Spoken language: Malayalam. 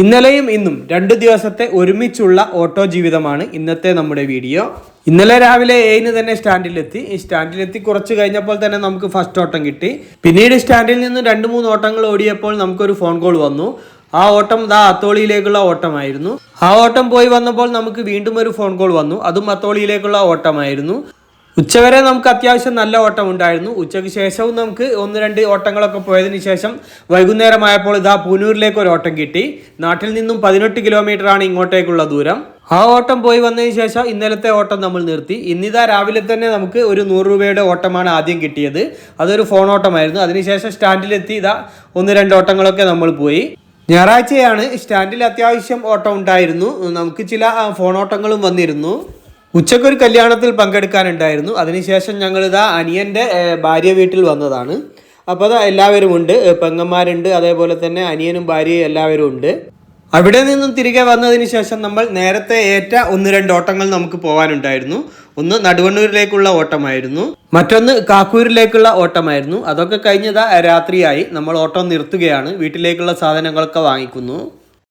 ഇന്നലെയും ഇന്നും രണ്ട് ദിവസത്തെ ഒരുമിച്ചുള്ള ഓട്ടോ ജീവിതമാണ് ഇന്നത്തെ നമ്മുടെ വീഡിയോ. ഇന്നലെ രാവിലെ ഏഴിന് തന്നെ സ്റ്റാൻഡിലെത്തി. ഈ സ്റ്റാൻഡിലെത്തി കുറച്ച് കഴിഞ്ഞപ്പോൾ തന്നെ നമുക്ക് ഫസ്റ്റ് ഓട്ടം കിട്ടി. പിന്നീട് സ്റ്റാൻഡിൽ നിന്ന് രണ്ട് മൂന്ന് ഓട്ടങ്ങൾ ഓടിയപ്പോൾ നമുക്കൊരു ഫോൺ കോൾ വന്നു. ആ ഓട്ടം ദാ അത്തോളിയിലേക്കുള്ള ഓട്ടമായിരുന്നു. ആ ഓട്ടം പോയി വന്നപ്പോൾ നമുക്ക് വീണ്ടും ഒരു ഫോൺ കോൾ വന്നു. അതും അത്തോളിയിലേക്കുള്ള ഓട്ടമായിരുന്നു. ഉച്ചവരെ നമുക്ക് അത്യാവശ്യം നല്ല ഓട്ടം ഉണ്ടായിരുന്നു. ഉച്ചയ്ക്ക് ശേഷവും നമുക്ക് ഒന്ന് രണ്ട് ഓട്ടങ്ങളൊക്കെ പോയതിന് ശേഷം വൈകുന്നേരമായപ്പോൾ ഇതാ പൂനൂരിലേക്ക് ഒരു ഓട്ടം കിട്ടി. നാട്ടിൽ നിന്നും പതിനെട്ട് കിലോമീറ്റർ ആണ് ഇങ്ങോട്ടേക്കുള്ള ദൂരം. ആ ഓട്ടം പോയി വന്നതിന് ശേഷം ഇന്നലത്തെ ഓട്ടം നമ്മൾ നിർത്തി. ഇന്നിതാ രാവിലെ തന്നെ നമുക്ക് ഒരു നൂറ് രൂപയുടെ ഓട്ടമാണ് ആദ്യം കിട്ടിയത്. അതൊരു ഫോൺ ഓട്ടമായിരുന്നു. അതിനുശേഷം സ്റ്റാൻഡിലെത്തി ഇതാ ഒന്ന് രണ്ട് ഓട്ടങ്ങളൊക്കെ നമ്മൾ പോയി. ഞായറാഴ്ചയാണ് സ്റ്റാൻഡിൽ അത്യാവശ്യം ഓട്ടം ഉണ്ടായിരുന്നു. നമുക്ക് ചില ഫോൺ ഓട്ടങ്ങളും വന്നിരുന്നു. ഉച്ചക്കൊരു കല്യാണത്തിൽ പങ്കെടുക്കാനുണ്ടായിരുന്നു. അതിനുശേഷം ഞങ്ങളിതാ അനിയന്റെ ഭാര്യ വീട്ടിൽ വന്നതാണ്. അപ്പോൾ അത് എല്ലാവരും ഉണ്ട്. പെങ്ങന്മാരുണ്ട്. അതേപോലെ തന്നെ അനിയനും ഭാര്യയും എല്ലാവരും ഉണ്ട്. അവിടെ നിന്നും തിരികെ വന്നതിന് ശേഷം നമ്മൾ നേരത്തെ ഏറ്റ ഒന്ന് രണ്ട് ഓട്ടങ്ങൾ നമുക്ക് പോകാനുണ്ടായിരുന്നു ഒന്ന് നടുവണ്ണൂരിലേക്കുള്ള ഓട്ടമായിരുന്നു. മറ്റൊന്ന് കാക്കൂരിലേക്കുള്ള ഓട്ടമായിരുന്നു. അതൊക്കെ കഴിഞ്ഞതാ രാത്രിയായി. നമ്മൾ ഓട്ടം നിർത്തുകയാണ്. വീട്ടിലേക്കുള്ള സാധനങ്ങളൊക്കെ വാങ്ങിക്കുന്നു.